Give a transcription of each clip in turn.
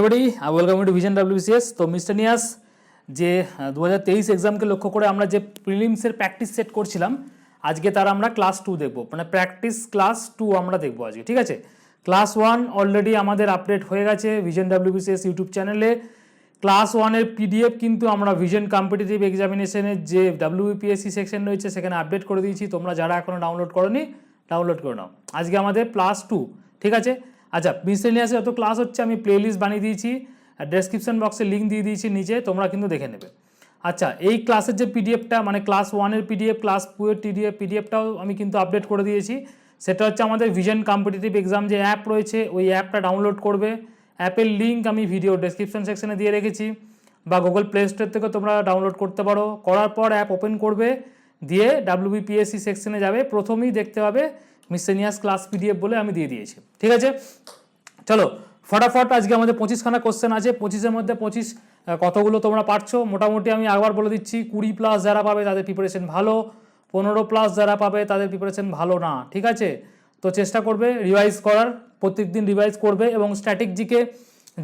এবারেই welcome to vision WCS তো mister নিয়াস যে দু হাজার তেইশ এক্সামকে লক্ষ্য করে আমরা যে প্রিলিমসের প্র্যাকটিস সেট করছিলাম, আজকে তার আমরা ক্লাস টু দেখব। মানে প্র্যাকটিস ক্লাস টু আমরা দেখব আজকে, ঠিক আছে? ক্লাস ওয়ান অলরেডি আমাদের আপডেট হয়ে গেছে ভিজন ডাব্লিউবিসিএস ইউটিউব চ্যানেলে ক্লাস ওয়ানের পিডিএফ কিন্তু আমরা ভিজন কম্পিটিটিভ এক্সামিনেশনের যে ডাব্লিউপিএসসি সেকশন রয়েছে, সেখানে আপডেট করে দিয়েছি। তোমরা যারা এখনও ডাউনলোড করনি ডাউনলোড করে নাও। আজকে আমাদের প্লাস টু ঠিক আছে? আচ্ছা মিসেলিয়াসে যত ক্লাস হচ্ছে, আমি প্লেলিস্ট বানিয়ে দিয়েছি ডেসক্রিপশন বক্সে লিঙ্ক দিয়ে দিয়েছি নিচে, তোমরা কিন্তু দেখে নেবে। আচ্ছা এই ক্লাসের যে পিডিএফটা মানে ক্লাস ওয়ানের পিডিএফ ক্লাস টু এর পিডিএফ পিডিএফটাও আমি কিন্তু আপডেট করে দিয়েছি। সেটা হচ্ছে আমাদের ভিজন কম্পিটিটিভ এক্সাম যে অ্যাপ রয়েছে, ওই অ্যাপটা ডাউনলোড করবে। অ্যাপের লিঙ্ক আমি ভিডিও ডেসক্রিপশন সেকশনে দিয়ে রেখেছি, বা গুগল প্লে স্টোর থেকে তোমরা ডাউনলোড করতে পারো। করার পর অ্যাপ ওপেন করবে, দিয়ে ডাব্লিউবিপিএসসি সেকশনে যাবে। প্রথমেই দেখতে পাবে মিসেনিয়াস ক্লাস পিডিএফ বলে আমি দিয়ে দিয়েছি। ঠিক আছে? চলো, ফটাফট আজকে আমাদের পঁচিশখানা কোশ্চেন আছে। পঁচিশের মধ্যে পঁচিশ কতগুলো তোমরা পারছ? মোটামুটি আমি একবার বলে দিচ্ছি, কুড়ি প্লাস যারা পাবে তাদের প্রিপারেশন ভালো, পনেরো প্লাস যারা পাবে তাদের প্রিপারেশন ভালো না, ঠিক আছে? তো চেষ্টা করবে রিভাইজ করার, প্রত্যেকদিন রিভাইজ করবে এবং স্ট্র্যাটেজিকে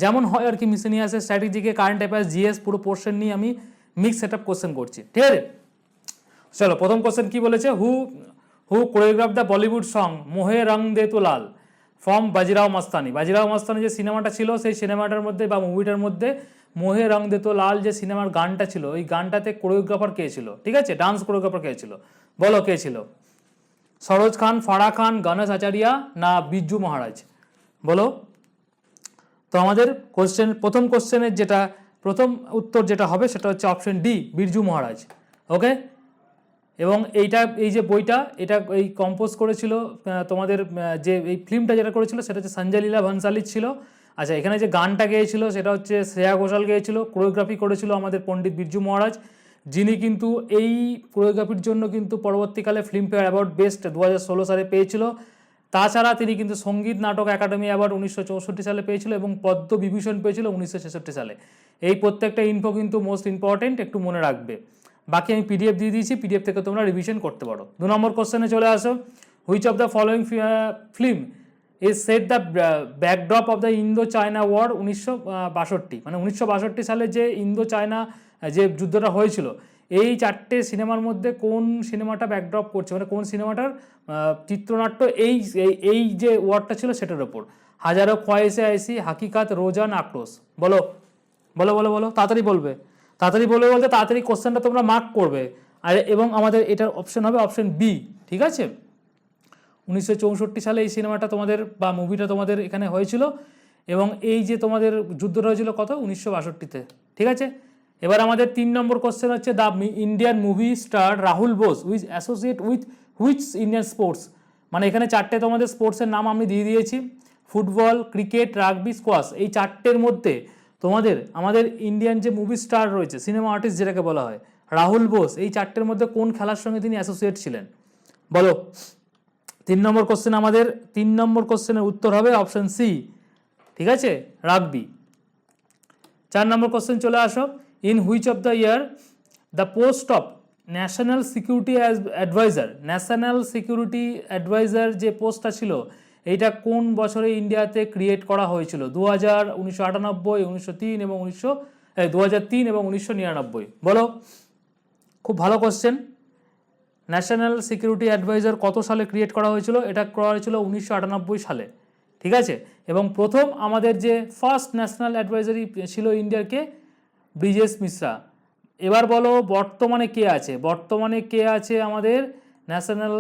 যেমন হয় আর কি মিসেনিয়াসের স্ট্র্যাটেজিকে কারেন্ট অ্যাফেয়ার্স জিএস পুরো পোর্শন নিয়ে আমি মিক্স সেট আপ কোশ্চেন করছি, ঠিক আছে? চলো, প্রথম কোশ্চেন কি বলেছে? Who who choreograph the Bollywood song Mohe Rang De তো লাল ফ্রম বাজিরাও মাস্তানি বাজিরাও মাস্তানি যে সিনেমাটা ছিল, সেই সিনেমাটার মধ্যে বা মুভিটার মধ্যে মোহে রং দে তো লাল যে সিনেমার গানটা ছিল, ওই গানটাতে কোরিওগ্রাফার কে ছিল? ঠিক আছে? ডান্স কোরিওগ্রাফার কে ছিল? বলো কে ছিল? সরোজ খান ফারা খান, গণেশ আচারিয়া না বিজ্জু মহারাজ? বলো। তো আমাদের কোশ্চেন প্রথম কোশ্চেনের যেটা, প্রথম উত্তর যেটা হবে সেটা হচ্ছে option D Birju Maharaj. Okay এবং এইটা, এই যে বইটা, এটা এই কম্পোজ করেছিল তোমাদের যে এই ফিল্মটা যেটা করেছিল, সেটা হচ্ছে সঞ্জয় লীলা ভানসালি ছিল। আচ্ছা এখানে যে গানটা গেয়েছিল, সেটা হচ্ছে শ্রেয়া ঘোষাল গেয়েছিল কোরিওগ্রাফি করেছিল আমাদের পণ্ডিত বিরজু মহারাজ, যিনি কিন্তু এই কোরিওগ্রাফির জন্য কিন্তু পরবর্তীকালে ফিল্মফেয়ার অ্যাওয়ার্ড বেস্ট দু ষোলো সালে পেয়েছিল। তাছাড়া তিনি কিন্তু সংগীত নাটক একাডেমি অ্যাওয়ার্ড উনিশশো চৌষট্টি সালে পেয়েছিল এবং পদ্ম বিভূষণ পেয়েছিল উনিশশো ছেষট্টি সালে। এই প্রত্যেকটা ইনফো কিন্তু মোস্ট ইম্পর্টেন্ট একটু মনে রাখবে। বাকি আমি পিডিএফ দিয়ে দিয়েছি পিডিএফ থেকে তোমরা রিভিশন করতে পারো। দু নম্বর কোশ্চেনে চলে আসো। Which of the following film is set the backdrop of the Indo China war উনিশশো বাষট্টি? মানে উনিশশো বাষট্টি সালে যে ইন্দো চায়না যে যুদ্ধটা হয়েছিল, এই চারটে সিনেমার মধ্যে কোন সিনেমাটা ব্যাকড্রপ করছে? মানে কোন সিনেমাটার চিত্রনাট্য এই, এই- যে ওয়ার্ডটা ছিল সেটার ওপর হাজারো খয়েসে আইসি, হাকিকাত রোজান আক্রোশ। বলো বলো বলো বলো, তাড়াতাড়ি বলবে। তাড়াতাড়ি বলবে বলতে তাড়াতাড়ি কোশ্চেনটা তোমরা মার্ক করবে। আর এবং আমাদের এটার অপশন হবে অপশন বি ঠিক আছে? উনিশশো চৌষট্টি সালে এই সিনেমাটা তোমাদের বা মুভিটা তোমাদের এখানে হয়েছিল এবং এই যে তোমাদের যুদ্ধটা হয়েছিল কত? উনিশশো বাষট্টিতে, ঠিক আছে? এবার আমাদের তিন নম্বর কোশ্চেন হচ্ছে the Indian movie star Rahul Bose which associate with which Indian sports মানে এখানে চারটে তোমাদের স্পোর্টসের নাম আমি দিয়ে দিয়েছি। ফুটবল, ক্রিকেট, রাগবি স্কোয়াশ এই চারটের মধ্যে তোমাদের, আমাদের ইন্ডিয়ান যে মুভি স্টার রয়েছে সিনেমা আর্টিস্ট যেটাকে বলা হয়, রাহুল বোস, এই চারটের মধ্যে কোন খেলার সঙ্গে তিনি অ্যাসোসিয়েট ছিলেন? বলো। তিন নম্বর কোশ্চেন আমাদের, তিন নম্বর কোশ্চেনের উত্তর হবে অপশন সি ঠিক আছে? রাগবি চার নম্বর কোশ্চেন চলে আসো। In which of the year the post of national security adviser national security adviser যে পোস্টটা ছিল এইটা কোন বছরে ইন্ডিয়াতে ক্রিয়েট করা হয়েছিল? দু হাজার উনিশশো আটানব্বই, উনিশশো তিন এবং উনিশশো দু হাজার তিন এবং উনিশশো নিরানব্বই। বলো, খুব ভালো কোশ্চেন ন্যাশনাল সিকিউরিটি অ্যাডভাইজার কত সালে ক্রিয়েট করা হয়েছিল? এটা করা হয়েছিল উনিশশো আটানব্বই সালে। ঠিক আছে? এবং প্রথম আমাদের যে ফার্স্ট ন্যাশনাল অ্যাডভাইজারি ছিল ইন্ডিয়ারকে ব্রিজেশ মিশ্রা। এবার বলো, বর্তমানে কে আছে? বর্তমানে কে আছে আমাদের ন্যাশনাল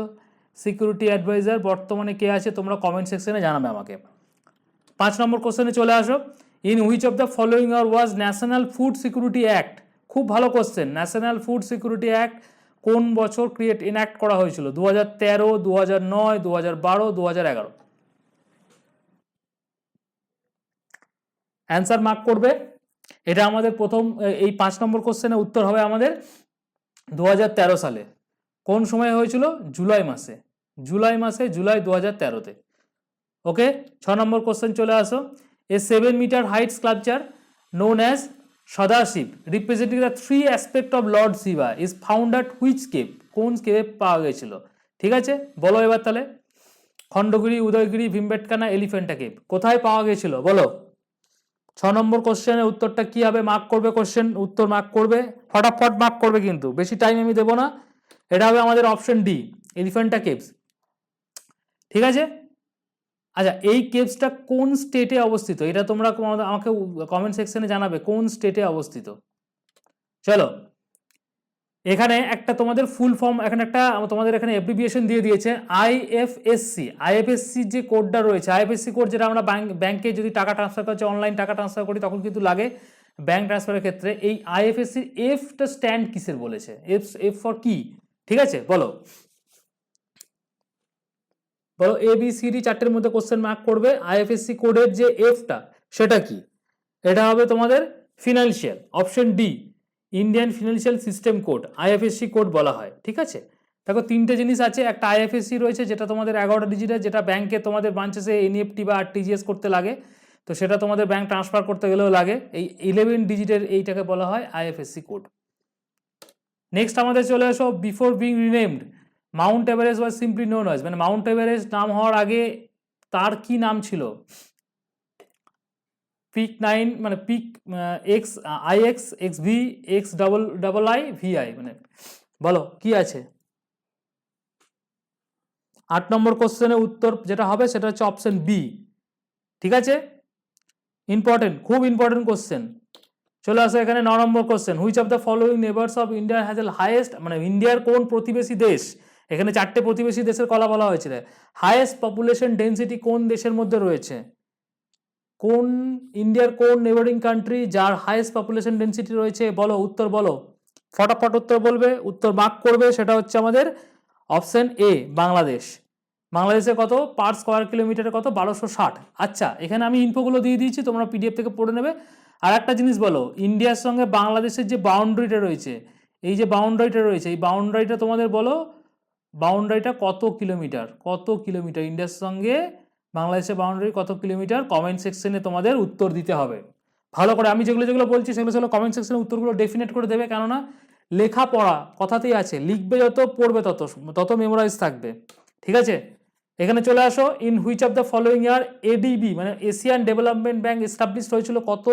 সিকিউরিটি অ্যাডভাইজার, বর্তমানে কে আছে তোমরা কমেন্ট সেকশনে জানাবে আমাকে। পাঁচ নম্বর কোশ্চেনে চলে আসো। In which of the following R was national food security act খুব ভালো question national food security act কোন বছর ক্রিয়েট ইনঅ্যাক্ট করা হয়েছিল? দু হাজার তেরো দু হাজার নয় দু হাজার বারো দু হাজার এগারো। অ্যান্সার মার্ক করবে। এটা আমাদের প্রথম, এই পাঁচ নম্বর কোশ্চেনের উত্তর হবে আমাদের। দু হাজার তেরো সালে। কোন সময় হয়েছিল? জুলাই মাসে। জুলাই মাসে, জুলাই দু হাজার তেরোতে। ওকে? ছ নম্বর কোশ্চেন চলে আসো। A seven metre height sculpture known as Sadashiv representing the three aspect of lord Shiva is found at which cave কোন কেপে পাওয়া গেছিল? ঠিক আছে? বলো এবার তাহলে। খণ্ডগিরি, উদয়গিরি, ভীমবেটকানা এলিফেন্টা কেপ কোথায় পাওয়া গেছিল? বলো। ছ নম্বর কোশ্চেনের উত্তরটা কি হবে? মার্ক করবে কোশ্চেন উত্তর মার্ক করবে? ফটাফট মার্ক করবে কিন্তু। বেশি টাইম আমি দেবো না। এটা হবে আমাদের অপশন ডি এলিফ্যান্টা কেভস ঠিক আছে? আচ্ছা এই কেভসটা কোন স্টেটে অবস্থিত? এটা তোমরা আমাকে কমেন্ট সেকশনে জানাবে কোন স্টেটে অবস্থিত। চলো, এখানে একটা তোমাদের ফুল ফর্ম এখানে একটা, তোমাদের এখানে অ্যাপ্রিভিয়েশন দিয়ে দিয়েছে আইএফএসসি আইএফএসসি যে কোডটা রয়েছে আইএফএসসি কোড যেটা আমরা ব্যাংক ব্যাংকে যদি টাকা ট্রান্সফার করছি অনলাইন টাকা ট্রান্সফার করি, তখন কিন্তু লাগে ব্যাংক ট্রান্সফারের ক্ষেত্রে। এই আইএফএসসি এফটা স্ট্যান্ড কিসের বলেছে? এফ এফ ফর কি? ঠিক আছে? বলো। বলো এ বি সি ডি চারটের মধ্যে কোশ্চেন মার্ক করবে। আইএফএসসি কোডের যে এফটা সেটা কি? এটা হবে তোমাদের financial option D Indian financial system code IFSC code বলা হয়, ঠিক আছে? দেখো, তিনটে জিনিস আছে, একটা আইএফএসসি রয়েছে, যেটা তোমাদের এগারোটা ডিজিটের যেটা ব্যাংকে তোমাদের ব্রাঞ্চেসে এনইএফটি বা আরটিজিএস করতে লাগে। তো সেটা তোমাদের ব্যাংক ট্রান্সফার করতে গেলেও লাগে। এই ইলেভেন ডিজিটের এইটাকে বলা হয় আইএফএসসি কোড নেক্সট আমাদের চলে আসো before being renamed Mount Everest was simply known was মানে মাউন্ট এভারেস্ট নাম হওয়ার আগে তার কি নাম ছিল? পিক নাইন মানে peak X I X X V X double double I V I মানে বলো, কি আছে? আট নম্বর কোশ্চেনের উত্তর যেটা হবে সেটা হচ্ছে অপশন বি ঠিক আছে? ইম্পর্টেন্ট খুব ইম্পর্টেন্ট কোশ্চেন চলে আসো এখানে ন নম্বর question which of the following neighbours of India has the highest মানে ইন্ডিয়ার কোন প্রতিবেশী দেশ এখানে চারটে প্রতিবেশী দেশের কলা বলা হয়েছিল। হাইয়েস্ট পপুলেশন ডেন্সিটি কোন দেশের মধ্যে রয়েছে? কোন ইন্ডিয়ার কোন নেবারিং কান্ট্রি যার হাইয়েস্ট পপুলেশন ডেন্সিটি রয়েছে? বলো, উত্তর বলো। ফটাফট উত্তর বলবে, উত্তর মার্ক করবে, সেটা হচ্ছে আমাদের অপশন এ বাংলাদেশ। বাংলাদেশে কত? পার স্কোয়ার কিলোমিটারে কত? বারোশো ষাট। আচ্ছা এখানে আমি ইনফোগুলো দিয়ে দিয়েছি, তোমরা পিডিএফ থেকে পড়ে নেবে। আর একটা জিনিস বলো ইন্ডিয়ার সঙ্গে বাংলাদেশের যে বাউন্ডারিটা রয়েছে, এই যে বাউন্ডারিটা রয়েছে, এই বাউন্ডারিটা তোমাদের বলো বাউন্ডারিটা কত কিলোমিটার? কত কিলোমিটার? ইন্ডিয়ার সঙ্গে বাংলাদেশের বাউন্ডারি কত কিলোমিটার? কমেন্ট সেকশনে তোমাদের উত্তর দিতে হবে। ভালো করে, আমি যেগুলো যেগুলো বলছি, সেগুলো সেগুলো কমেন্ট সেকশনে উত্তরগুলো ডেফিনেট করে দেবে, কেননা লেখাপড়া কথাতেই আছে, লিখবে যত, পড়বে তত তত মেমোরাইজ থাকবে। ঠিক আছে? এখানে চলে আসো in which of the following year ADB মানে এশিয়ান ডেভেলপমেন্ট ব্যাংক এস্টাবলিশ হয়েছিল কত,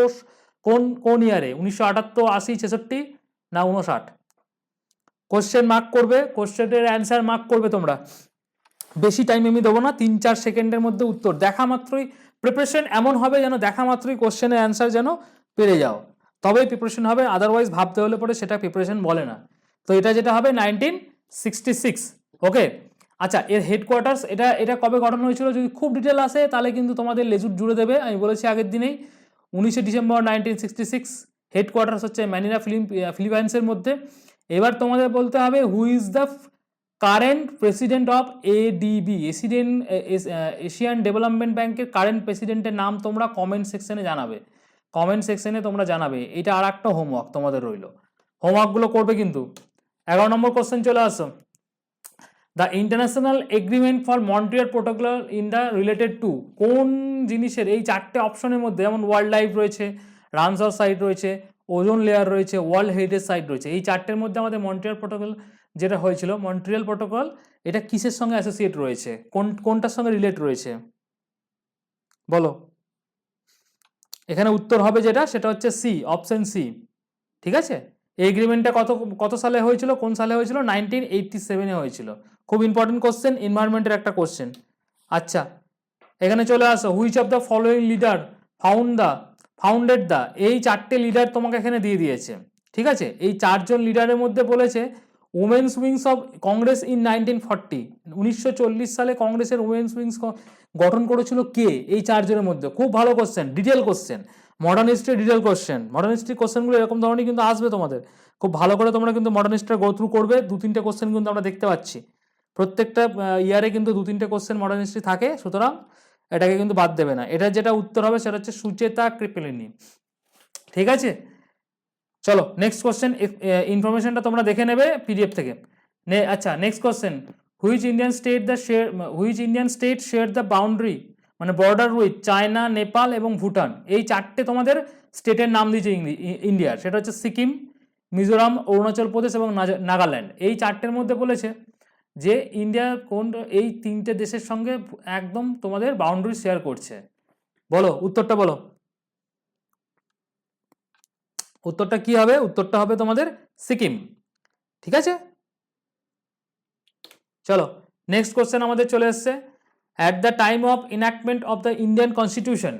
কোন কোন ইয়ারে উনিশশো আটাত্তর, আশি, ছেষট্টি না উনষাট কোশ্চেন মার্ক করবে কোশ্চেনের অ্যান্সার মার্ক করবে তোমরা। বেশি টাইম আমি দেবো না, তিন চার সেকেন্ডের মধ্যে উত্তর। দেখা মাত্রই প্রিপারেশন এমন হবে যেন দেখা মাত্রই কোশ্চেনের অ্যান্সার যেন পেরে যাও। তবেই প্রিপারেশন হবে আদারওয়াইজ ভাবতে হলে পরে সেটা প্রিপারেশন বলে না। তো এটা যেটা হবে নাইনটিন সিক্সটি সিক্স ওকে আচ্ছা এর হেডকোয়ার্টার্স এটা এটা কবে গঠন হয়েছিল? যদি খুব ডিটেল আসে, তাহলে কিন্তু তোমাদের লেজুর জুড়ে দেবে। আমি বলেছি আগের দিনেই, উনিশে December nineteen sixty six headquarters হচ্ছে ম্যানিলা ফিলিম ফিলিপাইন্সের মধ্যে। এবার তোমাদের বলতে হবে who is the current president of ADB accident Asian development ব্যাংকের কারেন্ট প্রেসিডেন্টের নাম তোমরা কমেন্ট সেকশনে জানাবে। কমেন্ট সেকশনে তোমরা জানাবে, এটা আর একটা হোমওয়ার্ক তোমাদের রইল। হোমওয়ার্কগুলো করবে কিন্তু। এগারো নম্বর কোশ্চেন চলে আসো। The international agreement for Montreal protocol in the related to কোন জিনিসের এই চারটে অপশনের মধ্যে, যেমন ওয়ার্ল্ড লাইফ রয়েছে রানসার সাইট রয়েছে ওজোন লেয়ার রয়েছে ওয়ার্ল্ড হেরিটেজ সাইট রয়েছে। এই চারটের মধ্যে আমাদের মন্ট্রিয়াল প্রোটোকল যেটা হয়েছিল মন্ট্রিয়াল প্রোটোকল এটা কিসের সঙ্গে অ্যাসোসিয়েট রয়েছে? কোন, কোনটার সঙ্গে রিলেট রয়েছে? বলো। এখানে উত্তর হবে যেটা, সেটা হচ্ছে সি অপশন সি ঠিক আছে? এগ্রিমেন্টটা কত কত সালে হয়েছিল? কোন সালে হয়েছিল? নাইনটিন এইটটি সেভেনে হয়েছিল। খুব ইম্পর্টেন্ট কোশ্চেন এনভায়রনমেন্টের একটা কোশ্চেন আচ্ছা এখানে চলে আসো। Which of the following leader found the founded the এই চারটে লিডার তোমাকে এখানে দিয়ে দিয়েছে, ঠিক আছে? এই চারজন লিডারের মধ্যে বলেছে women's wings of Congress in nineteen forty উনিশশো চল্লিশ সালে কংগ্রেসের উমেন্স উইংস গঠন করেছিল কে? এই চারজনের মধ্যে। খুব ভালো question detail question modern history detail question modern history কোশ্চেনগুলো এরকম ধরনের কিন্তু আসবে তোমাদের। খুব ভালো করে তোমরা কিন্তু মডার্ন হিস্ট্রি গো থ্রু করবে, দু তিনটে কোশ্চেন কিন্তু আমরা দেখতে পাচ্ছি। প্রত্যেকটা ইয়ারে কিন্তু দু তিনটে কোশ্চেন মডার্ন হিস্ট্রি থাকে, সুতরাং এটাকে কিন্তু বাদ দেবে না। এটার যেটা উত্তর হবে সেটা হচ্ছে সুচেতা কৃপলিনী। ঠিক আছে? চলো নেক্সট কোশ্চেন ইনফরমেশনটা তোমরা দেখে নেবে পিডিএফ থেকে। নে আচ্ছা next question which Indian state the share which Indian state share the boundary মানে বর্ডার উইথ চায়না নেপাল এবং ভুটান? এই চারটে তোমাদের স্টেটের নাম দিয়েছে ইন্ডিয়ার সেটা হচ্ছে সিকিম, মিজোরাম, অরুণাচল প্রদেশ এবং নাগাল্যান্ড। এই চারটের মধ্যে বলেছে যে ইন্ডিয়া কোন এই তিনটে দেশের সঙ্গে একদম তোমাদের বাউন্ডারি শেয়ার করছে। বলো, উত্তরটা বলো। উত্তরটা কি হবে? উত্তরটা হবে তোমাদের সিকিম। ঠিক আছে? চলো নেক্সট কোশ্চেন আমাদের চলে এসছে। At the time of enactment of the Indian constitution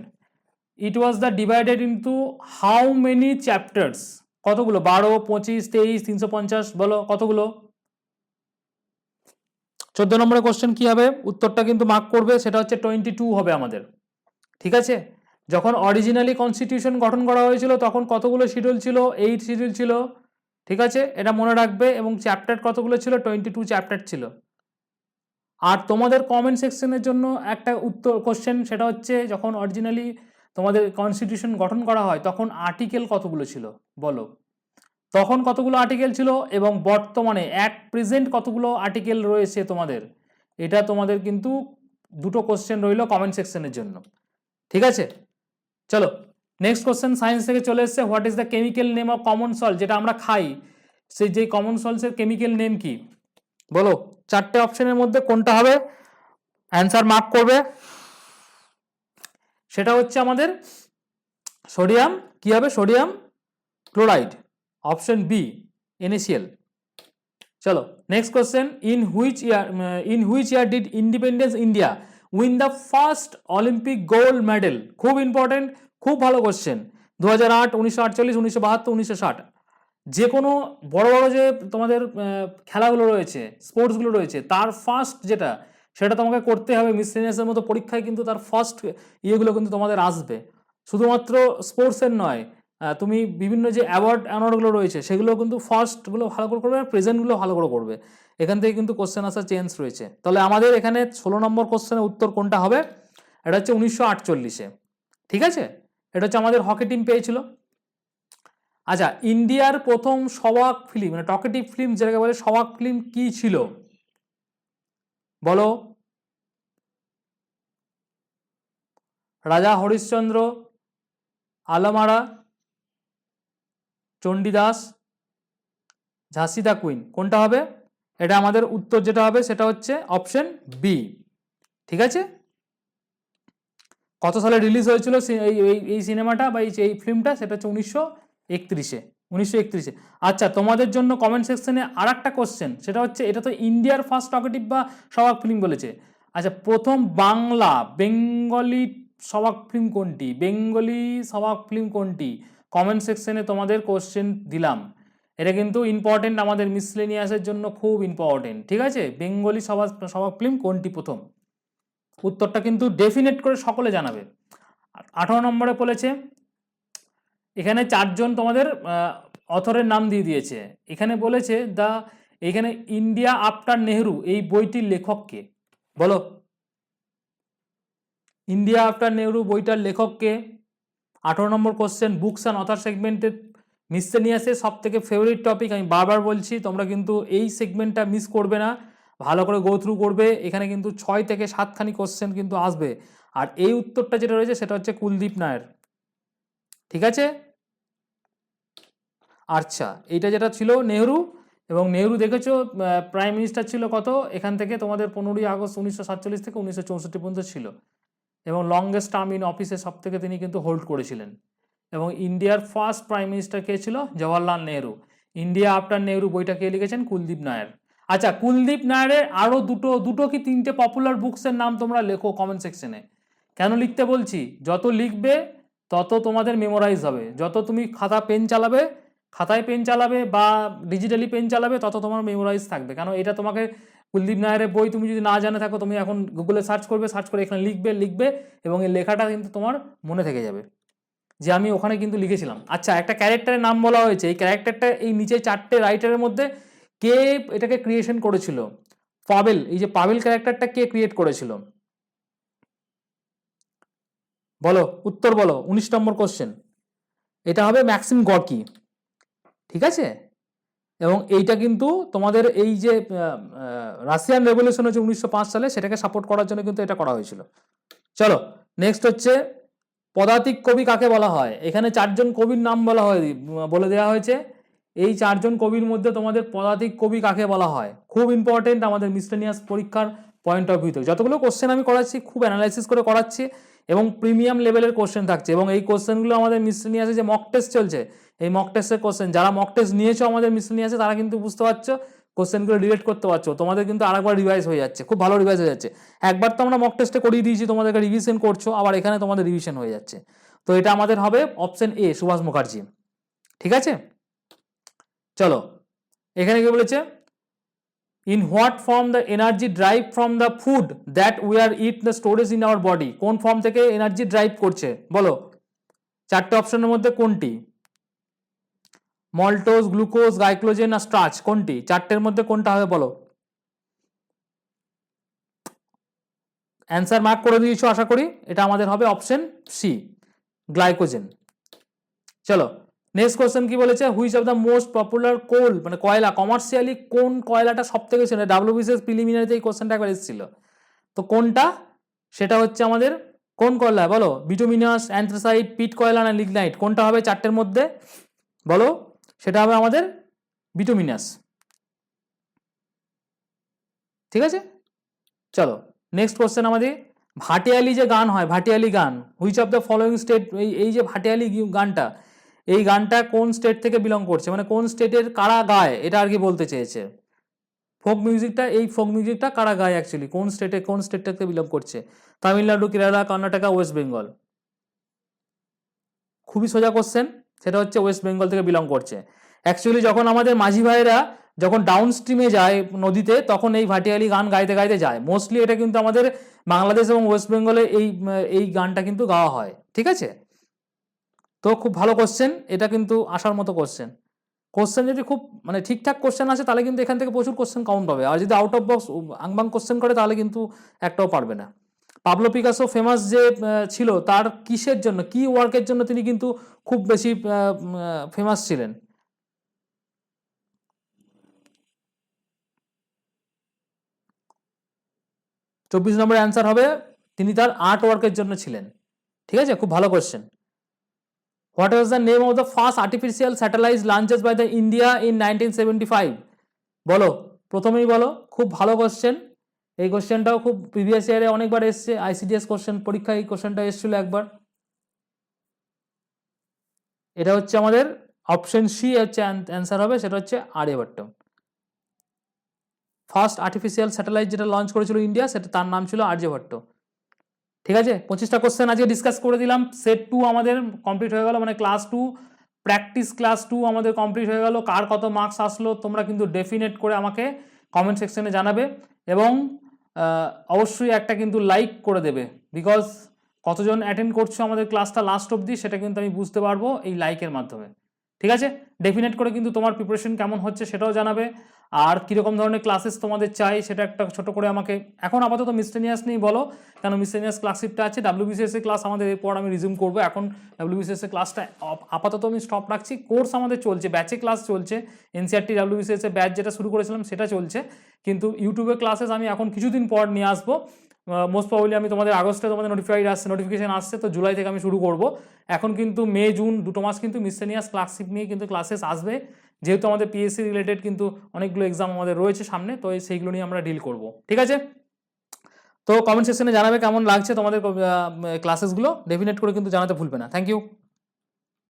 it was the divided into how many chapters কতগুলো? বারো, পঁচিশ, তেইশ, তিনশো পঞ্চাশ, বলো, কতগুলো? চোদ্দ নম্বরে কোশ্চেন কি হবে? উত্তরটা কিন্তু মার্ক করবে, সেটা হচ্ছে টোয়েন্টি টু হবে আমাদের। ঠিক আছে? যখন অরিজিনালি কনস্টিটিউশন গঠন করা হয়েছিল, তখন কতগুলো শিডিউল ছিল? এইট শিডিউল ছিল। ঠিক আছে? এটা মনে রাখবে এবং চ্যাপ্টার কতগুলো ছিল? টোয়েন্টি টু চ্যাপ্টার ছিল। আর তোমাদের কমেন্ট সেকশনের জন্য একটা উত্তর কোশ্চেন সেটা হচ্ছে যখন অরিজিনালি তোমাদের কনস্টিটিউশন গঠন করা হয়, তখন আর্টিকেল কতগুলো ছিল? বলো। তখন কতগুলো আর্টিকেল ছিল এবং বর্তমানে অ্যাট প্রেজেন্ট কতগুলো আর্টিকেল রয়েছে তোমাদের? এটা তোমাদের কিন্তু দুটো কোশ্চেন রইল কমেন্ট সেকশনের জন্য। ঠিক আছে? চলো নেক্সট কোশ্চেন সায়েন্স থেকে চলে এসছে what is the chemical name of common salt যেটা আমরা খাই, সেই যে কমন সল্টসের কেমিক্যাল নেম কি? বলো, চারটে অপশনের মধ্যে কোনটা হবে? অ্যান্সার মার্ক করবে। সেটা হচ্ছে আমাদের সোডিয়াম কি হবে? Sodium chloride option B NaCl চলো next question in which year in which year did independence India win the first Olympic gold medal খুব ইম্পর্টেন্ট খুব ভালো কোশ্চেন দু হাজার আট, উনিশশো আটচল্লিশ, উনিশশো বাহাত্তর, উনিশশো ষাট। যে কোনো বড় বড় যে তোমাদের খেলাগুলো রয়েছে স্পোর্টসগুলো রয়েছে, তার ফার্স্ট যেটা, সেটা তোমাকে করতে হবে মিসলেনিয়াসের মতো পরীক্ষায়, কিন্তু তার ফার্স্ট ইয়েগুলো কিন্তু তোমাদের আসবে। শুধুমাত্র স্পোর্টসের নয় তুমি বিভিন্ন যে অ্যাওয়ার্ড অ্যাওয়ার্ডগুলো রয়েছে সেগুলো কিন্তু ফার্স্টগুলো ভালো করে করবে আর প্রেজেন্টগুলো ভালো করে করবে। এখান থেকে কিন্তু কোশ্চেন আসার চেঞ্জ রয়েছে। তাহলে আমাদের এখানে ষোলো নম্বর কোশ্চেনের উত্তর কোনটা হবে? এটা হচ্ছে উনিশশো আটচল্লিশে। ঠিক আছে? এটা হচ্ছে আমাদের হকি টিম পেয়েছিল। আচ্ছা ইন্ডিয়ার প্রথম সবাক ফিল্ম মানে টকেটিভ ফিল্ম যেটাকে বলে সবাক ফিল্ম কি ছিল? বলো। রাজা হরিশ্চন্দ্র, আলমারা চণ্ডীদাস ঝাঁসি কুইন, কোনটা হবে? এটা আমাদের উত্তর যেটা হবে সেটা হচ্ছে অপশন বি। ঠিক আছে? কত সালে রিলিজ হয়েছিল এই, এই- সিনেমাটা বা এই ফিল্মটা, সেটা হচ্ছে উনিশশো একত্রিশে। উনিশশো একত্রিশে। আচ্ছা তোমাদের জন্য কমেন্ট সেকশনে আর একটা কোশ্চেন সেটা হচ্ছে এটা তো ইন্ডিয়ার ফার্স্ট টকেটিভ বা সবাক ফিল্ম বলেছে। আচ্ছা প্রথম বাংলা, বেঙ্গলি সবাক ফিল্ম কোনটি? বেঙ্গলি সবাক ফিল্ম কোনটি? কমেন্ট সেকশনে তোমাদের কোশ্চেন দিলাম। এটা কিন্তু ইম্পর্টেন্ট আমাদের মিসলেনিয়াসের জন্য খুব ইম্পর্টেন্ট ঠিক আছে? বেঙ্গলি সবাক সবাক ফিল্ম কোনটি প্রথম? উত্তরটা কিন্তু ডেফিনেট করে সকলে জানাবে। আঠারো নম্বরে বলেছে, এখানে চারজন তোমাদের অথরের নাম দিয়ে দিয়েছে। এখানে বলেছে দ্য এখানে ইন্ডিয়া আফটার নেহরু এই বইটির লেখককে। বলো। ইন্ডিয়া আফটার নেহরু বইটার লেখককে আঠারো নম্বর কোশ্চেন বুকস অ্যান্ড অথার সেগমেন্টের মিসসেনিয়াসের সব থেকে ফেভারিট টপিক আমি বারবার বলছি, তোমরা কিন্তু এই সেগমেন্টটা মিস করবে না। ভালো করে গো থ্রু করবে। এখানে কিন্তু ছয় থেকে সাতখানি কোশ্চেন কিন্তু আসবে। আর এই উত্তরটা যেটা রয়েছে, সেটা হচ্ছে কুলদীপ নায়ের। ঠিক আছে? আচ্ছা এইটা যেটা ছিল নেহরু, এবং নেহরু দেখেছ প্রাইম মিনিস্টার ছিল কত? এখান থেকে তোমাদের পনেরোই আগস্ট উনিশশো সাতচল্লিশ থেকে উনিশশো চৌষট্টি পর্যন্ত ছিল। এবং লংগেস্ট টার্ম ইন অফিসে সব থেকে তিনি কিন্তু হোল্ড করেছিলেন। এবং ইন্ডিয়ার ফার্স্ট প্রাইম মিনিস্টার কে ছিল? জওয়াহরলাল নেহরু ইন্ডিয়া আফটার নেহরু বইটা কে লিখেছেন? কুলদীপ নায়ার আচ্ছা কুলদীপ নায়ারের আরও দুটো দুটো কি তিনটে পপুলার বুকসের নাম তোমরা লেখো কমেন্ট সেকশনে কেন লিখতে বলছি? যত লিখবে, তত তোমাদের মেমোরাইজ হবে। যত তুমি খাতা পেন চালাবে খাতায় পেন চালাবে বা ডিজিটালি পেন চালাবে, তত তোমার মেমোরাইজ থাকবে। কেন? এটা তোমাকে কুলদীপ নায়ারের বই তুমি যদি না জানে থাকো, তুমি এখন গুগলে সার্চ করবে সার্চ করে এখানে লিখবে লিখবে এবং এই লেখাটা কিন্তু তোমার মনে থেকে যাবে। যে আমি ওখানে কিন্তু লিখেছিলাম। আচ্ছা একটা ক্যারেক্টারের নাম বলা হয়েছে। এই ক্যারেক্টারটা এই নিচে চারটে রাইটারের মধ্যে কে এটাকে ক্রিয়েশন করেছিল? পাবেল। এই যে পাবেল ক্যারেক্টারটা কে ক্রিয়েট করেছিল? বলো, উত্তর বলো, উনিশ নম্বর কোশ্চেন এটা হবে ম্যাক্সিম গর্কি। ঠিক আছে? এবং এইটা কিন্তু তোমাদের এই যে রাশিয়ান রেভলিউশন হচ্ছে উনিশশো পাঁচ সালে, সেটাকে সাপোর্ট করার জন্য কিন্তু এটা করা হয়েছিল। চলো নেক্সট হচ্ছে পদাতিক কবি কাকে বলা হয়? এখানে চারজন কবির নাম বলা হয়, বলে দেওয়া হয়েছে। এই চারজন কবির মধ্যে তোমাদের পদাতিক কবি কাকে বলা হয়? খুব ইম্পর্টেন্ট আমাদের মিসলেনিয়াস পরীক্ষার পয়েন্ট অফ ভিউ থেকে যতগুলো কোশ্চেন আমি করাচ্ছি, খুব অ্যানালাইসিস করে করাচ্ছি। এবং প্রিমিয়াম লেভেলের কোশ্চেন থাকছে এবং এই কোশ্চেনগুলো আমাদের মিসলিনিয়াসে যে মক টেস্ট চলছে। এই মক টেস্টের কোশ্চেন যারা মক টেস্ট নিয়েছো আমাদের মিসলিনিয়াসে তারা কিন্তু বুঝতে পারছ কোশ্চেনগুলো রিলেট করতে পারছ। তোমাদের কিন্তু আরেকবার রিভাইজ হয়ে যাচ্ছে, খুব ভালো রিভাইজ হয়ে যাচ্ছে। একবার তো আমরা মক টেস্টে করিয়ে দিয়েছি, তোমাদেরকে রিভিশন করছ, আবার এখানে তোমাদের রিভিশন হয়ে যাচ্ছে। তো এটা আমাদের হবে অপশন এ সুভাষ মুখার্জি। ঠিক আছে? চলো, এখানে কি বলেছে? In what form the energy drive from the food that we are eat the storage in our body কোন ফর্ম থেকে এনার্জি ড্রাইভ করছে? বলো। চারটে অপশনের মধ্যে কোনটি? মল্টোজ গ্লুকোজ গাইক্লোজেন আর স্টার্চ কোনটি? চারটের মধ্যে কোনটা হবে বলো। অ্যান্সার মার্ক করে দিয়েছ, আশা করি। এটা আমাদের হবে অপশন সি গ্লাইকোজেন চলো। নেক্সট কোশ্চেন কি বলেছে? Which of the most popular coal মানে কয়লা কমার্শিয়ালি কোন কয়লাটা সব থেকে ছিল ডাব্লিউবিসিএস প্রিলিমিনারিতে এই কোশ্চেনটা একবার এসেছিল। তো কোনটা? সেটা হচ্ছে আমাদের কোন কয়লা? বলো বিটুমিনাস অ্যান্থ্রাসাইট পিট কয়লা না লিগনাইট কোনটা হবে চারটের মধ্যে? বলো, সেটা হবে আমাদের বিটুমিনাস ঠিক আছে? চলো নেক্সট কোশ্চেন আমাদের ভাটিয়ালি যে গান হয়, ভাটিয়ালি গান which of the following state এই যে ভাটিয়ালি গানটা এই গানটা কোন স্টেট থেকে বিলং করছে? মানে কোন স্টেটের কারা গায়? এটা আর কি বলতে চেয়েছে। ফোক মিউজিকটা এই ফোক মিউজিকটা কারা গায় অ্যাকচুয়ালি কোন স্টেটে কোন স্টেট থেকে বিলং করছে? তামিলনাড়ু, কেরালা, কর্ণাটকা ওয়েস্ট বেঙ্গল খুবই সোজা কোশ্চেন সেটা হচ্ছে ওয়েস্ট বেঙ্গল থেকে বিলং করছে। অ্যাকচুয়ালি যখন আমাদের মাঝি ভাইয়েরা যখন ডাউন স্ট্রিমে যায় নদীতে, তখন এই ভাটিয়ালি গান গাইতে গাইতে যায়। মোস্টলি এটা কিন্তু আমাদের বাংলাদেশ এবং ওয়েস্ট বেঙ্গলে এই এই গানটা কিন্তু গাওয়া হয়। ঠিক আছে? তো খুব ভালো কোশ্চেন এটা কিন্তু আসার মতো কোশ্চেন কোশ্চেন যদি খুব মানে ঠিকঠাক কোশ্চেন আসে, তাহলে কিন্তু এখান থেকে প্রচুর কোশ্চেন কাউন্ট পাবে। আর যদি আউট অফ বক্স আংবাং কোশ্চেন করে, তাহলে কিন্তু একটাও পারবে না। পাবলো পিকাসো ফেমাস যে ছিল, তার কিসের জন্য, কি ওয়ার্কের জন্য তিনি কিন্তু খুব বেশি ফেমাস ছিলেন? চব্বিশ নম্বরের অ্যান্সার হবে, তিনি তার আর্ট ওয়ার্কের জন্য ছিলেন। ঠিক আছে? খুব ভালো question the name of the first artificial satellite launches by the India in nineteen seventy five বলো, প্রথমেই বলো, খুব ভালো কোশ্চেন এই কোশ্চেনটাও খুব প্রিভিয়াস ইয়ারে অনেকবার এসছে আইসিডিএস কোশ্চেন পরীক্ষায় এই কোশ্চেনটা এসেছিল একবার। এটা হচ্ছে আমাদের অপশন সি হচ্ছে অ্যান্সার হবে, সেটা হচ্ছে আর্যভট্ট ফার্স্ট আর্টিফিশিয়াল স্যাটেলাইট যেটা লঞ্চ করেছিল ইন্ডিয়া সেটা, তার নাম ছিল আর্যভট্ট ঠিক আছে? পঁচিশটা কোশ্চেন আজকে ডিসকাস করে দিলাম। সেট টু আমাদের কমপ্লিট হয়ে গেল মানে class two practice class two আমাদের কমপ্লিট হয়ে গেল। কার কত মার্কস আসলো, তোমরা কিন্তু ডেফিনেট করে আমাকে কমেন্ট সেকশনে জানাবে এবং অবশ্যই একটা কিন্তু লাইক করে দেবে। বিকজ কতজন অ্যাটেন্ড করছ আমাদের ক্লাসটা লাস্ট অবধি, সেটা কিন্তু আমি বুঝতে পারব এই লাইকের মাধ্যমে। ঠিক আছে? ডেফিনেট করে কিন্তু তোমার প্রিপারেশন কেমন হচ্ছে সেটাও জানাবে। আর কীরকম ধরনের ক্লাসেস তোমাদের চাই সেটা একটা ছোট করে আমাকে, এখন আপাতত মিসটেনিয়াস নেই বলো, কেন মিসটেনিয়াস ক্লাসিপটা আছে ডাব্লিউবিসিএস ক্লাস আমাদের এরপর আমি রিজিউম করব, এখন ডাব্লিউবিসিএস ক্লাসটা আপাতত আমি স্টপ রাখছি কোর্স আমাদের চলছে ব্যাচে ক্লাস চলছে এনসিআরটি ডাব্লিউবিসিএস ব্যাচ যেটা শুরু করেছিলাম সেটা চলছে, কিন্তু ইউটিউবে ক্লাসেস আমি এখন কিছুদিন পর নিয়ে আসব মোস্ট প্রবলি আমি তোমাদের আগস্টে তোমাদের নোটিফাইড আসছে নোটিফিকেশন আসছে, তো জুলাই থেকে আমি শুরু করব, এখন কিন্তু মে, জুন দুটো মাস কিন্তু মিসেনিয়াস ক্লাসশিপ নিয়ে কিন্তু ক্লাসেস আসবে যেহেতু আমাদের পিএসসি রিলেটেড কিন্তু অনেকগুলো এক্সাম আমাদের রয়েছে সামনে, তো সেইগুলো নিয়ে আমরা ডিল করব, ঠিক আছে? তো কমেন্ট সেকশনে জানাবে কেমন লাগছে তোমাদের ক্লাসেসগুলো ডেফিনেট করে কিন্তু জানাতে ভুলবে না। Thank you